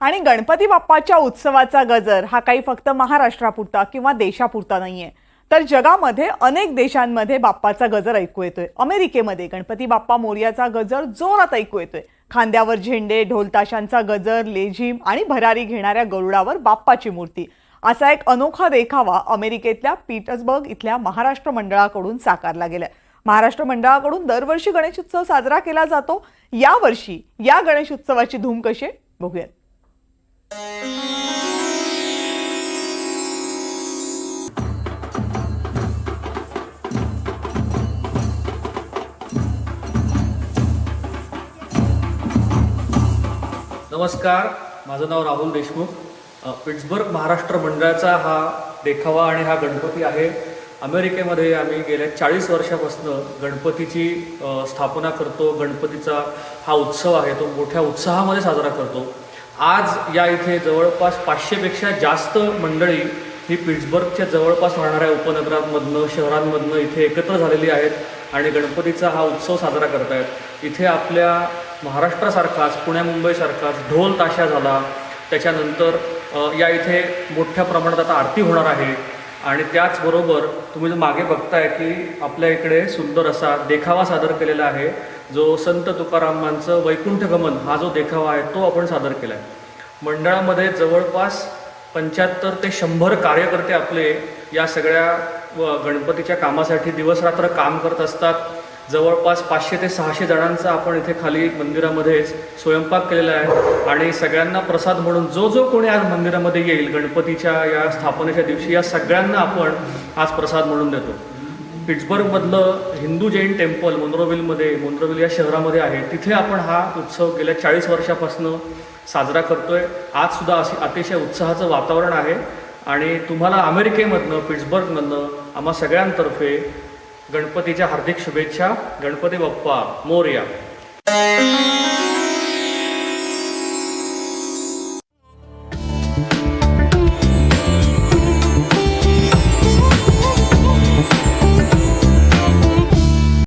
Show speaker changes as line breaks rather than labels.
आणि गणपती बाप्पाच्या उत्सवाचा गजर हा काही फक्त महाराष्ट्रापुरता किंवा देशापुरता नाहीये. तर जगामध्ये अनेक देशांमध्ये बाप्पाचा गजर ऐकू येतोय. अमेरिकेमध्ये गणपती बाप्पा मोर्याचा गजर जोरात ऐकू येतोय. खांद्यावर झेंडे ढोलताशांचा गजर लेझिम आणि भरारी घेणाऱ्या गरुडावर बाप्पाची मूर्ती. असा एक अनोखा देखावा अमेरिकेतल्या पीटर्सबर्ग इथल्या महाराष्ट्र मंडळाकडून साकारला गेलाय. महाराष्ट्र मंडळाकडून दरवर्षी गणेशोत्सव साजरा केला जातो. यावर्षी या गणेश उत्सवाची धूम कशी बघूयात.
नमस्कार माझं नाव राहुल देशमुख. पिट्सबर्ग महाराष्ट्र मंडळाचा हा देखावा आणि हा गणपती आहे. अमेरिकेमध्ये आम्ही गेल्या चाळीस वर्षापासून गणपतीची स्थापना करतो. गणपतीचा हा उत्सव आहे तो मोठ्या उत्साहामध्ये साजरा करतो. आज या इथे जवळपास पाचशेपेक्षा जास्त मंडळी ही पिट्सबर्गच्या जवळपास राहणाऱ्या उपनगरांमधनं शहरांमधनं इथे एकत्र झालेली आहेत आणि गणपतीचा हा उत्सव साजरा करत आहेत इथे आपल्या महाराष्ट्रासारखाच पुण्या मुंबईसारखाच ढोल ताशा झाला. त्याच्यानंतर या इथे मोठ्या प्रमाणात आता आरती होणार आहे. आणि त्याचबरोबर तुम्ही जो मागे बघताय की आपल्या इकडे सुंदर असा देखावा सादर केलेला आहे जो संत तुकारामांचं वैकुंठ गमन हा जो देखावा आहे तो आपण सादर केला आहे मंडळामध्ये जवळपास पंच्याहत्तर ते शंभर कार्यकर्ते आपले या सगळ्या व गणपतीच्या कामासाठी दिवसरात्र काम करत असतात. जवळपास पाचशे ते सहाशे जणांचा आपण इथे खाली मंदिरामध्येच स्वयंपाक केलेला आहे. आणि सगळ्यांना प्रसाद म्हणून जो जो कोणी आज मंदिरामध्ये येईल गणपतीच्या या स्थापनेच्या दिवशी या सगळ्यांना आपण आज प्रसाद म्हणून देतो. पिट्सबर्गमधलं हिंदू जैन टेम्पल मोनरोविलमध्ये मोनरोविल या शहरामध्ये आहे. तिथे आपण हा उत्सव गेल्या चाळीस वर्षापासून साजरा करतोय. आहे आजसुद्धा अशी अतिशय उत्साहाचं वातावरण आहे. आणि तुम्हाला अमेरिकेमधनं पिट्सबर्गमधनं आम्हा सगळ्यांतर्फे गणपतीच्या हार्दिक शुभेच्छा. गणपती बाप्पा मोर्या.